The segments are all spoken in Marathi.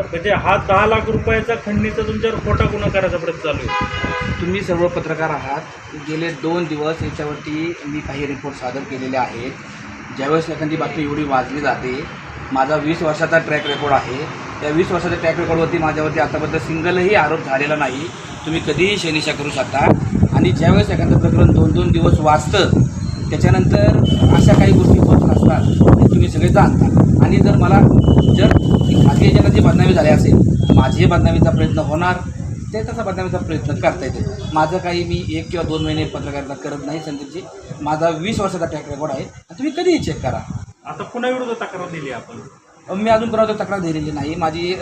म्हणजे हा दहा लाख रुपयाचा खंडणीचा तुमच्यावर खोटा गुन्हा करायचा प्रयत्न चालू आहे. तुम्ही सर्व पत्रकार आहात. गेले दोन दिवस याच्यावरती मी काही रिपोर्ट सादर केलेले आहेत. ज्यावेळेस एखादी बातमी एवढी वाजली जाते माझा वीस वर्षाचा ट्रॅक रेकॉर्ड आहे. त्या वीस वर्षाच्या ट्रॅक रेकॉर्डवरती माझ्यावरती आतापर्यंत सिंगलही आरोप झालेला नाही. तुम्ही कधीही शनिशा करू शकता. आणि ज्यावेळेस एखादं प्रकरण दोन दोन दिवस वाचतं त्याच्यानंतर अशा काही गोष्टी होत नसतात. हे तुम्ही सगळे जाणता. आणि जर मला जर खाजगी एजंटाची बदनामी झाली असेल माझी बदनामीचा प्रयत्न होणार ते तसा बदनामीचा प्रयत्न करता येते माझं काही मी एक किंवा दोन महिने पत्रकारिता करत नाही संदीपजी. माझा वीस वर्षाचा ट्रॅक रेकॉर्ड आहे. तुम्ही कधीही चेक करा. आता कुणाविरुद्ध तक्रार दिली आपण? मी अजून कोणावर तक्रार दिलेली नाही. माझी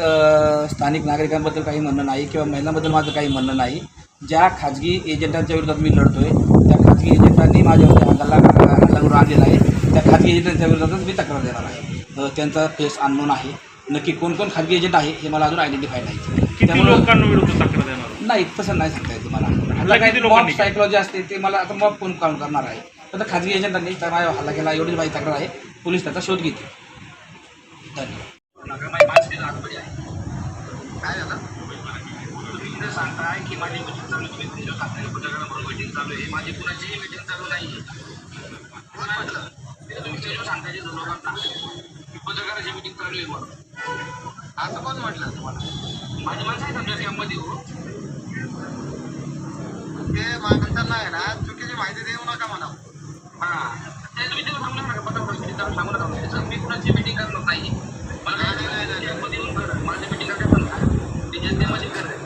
स्थानिक नागरिकांबद्दल काही म्हणणं नाही किंवा महिलांबद्दल माझं काही म्हणणं नाही. ज्या खाजगी एजंटांच्या विरोधात मी लढतोय त्या खाजगी एजंटांनी माझ्यावरती हल्ला करून आणलेला आहे त्या खाजगी एजंटांच्या विरोधातच मी तक्रार देणार आहे. त्यांचा फेस अननोन आहे. नक्की कोण कोण खाजगी एजंट आहे हे मला अजून आयडेंटिफाय नाही. किती त्यामुळं- लोकांविरुद्ध तक्रार देणार? नाही तसं नाही सांगता येते मला. हल्ला किती लोकांनी केला? सायकोलॉजी असते ते मला आता मग कोण काम करणार आहे? आता खाजगी एजंटांनी त्या माझ्या हल्ला केला एवढीच माझी तक्रार आहे. पोलीस त्याचा शोध घेतील. धन्यवाद. सांगताय की माझी मीटिंग चालू आहे, तुम्ही तुमच्या खात्याने पत्रकाराबरोबर मीटिंग चालू आहे. माझी कुणाचीही मीटिंग चालू नाही म्हटलं? पत्रकाराची मीटिंग चालू आहे म्हणून. असं कोण म्हटलं तुम्हाला? माझी माणसं आहे तुमच्या कॅम्पमध्ये हो. ते माणसांना आहे ना चुकीची माहिती देऊ नका म्हणा हा. ते तुम्ही तिला सांगू नका चालू सांगू नका म्हणजे मी कुणाची मीटिंग करणार नाही मला काय नाही नाही कॅम्पमध्ये येऊन करा माझी मीटिंग करते पण ती जनतेमध्ये करेल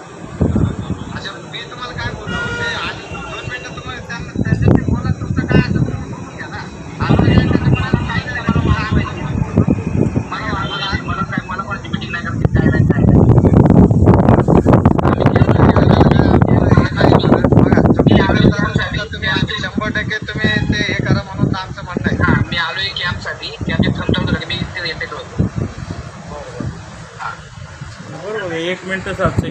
अच्छा मी तुम्हाला काय बोललो ते आज दोन मिनिटं तुम्हाला त्यांना त्यांच्याशी बोला तुमचं काय असेल तुम्ही बोलून घ्या ना आता या त्यांचं मला काय नाही मला मला काय माहिती मला मला मला काय मला कोणाची मीटिंग नाही करायची काय नाही काय नाही शंभर टक्के तुम्ही ते हे करा म्हणून आमचं म्हणणं आहे हा मी आलोय कॅम्पसाठी कॅम्पचे थांबतो मी बरोबर. एक मिनिट सातशे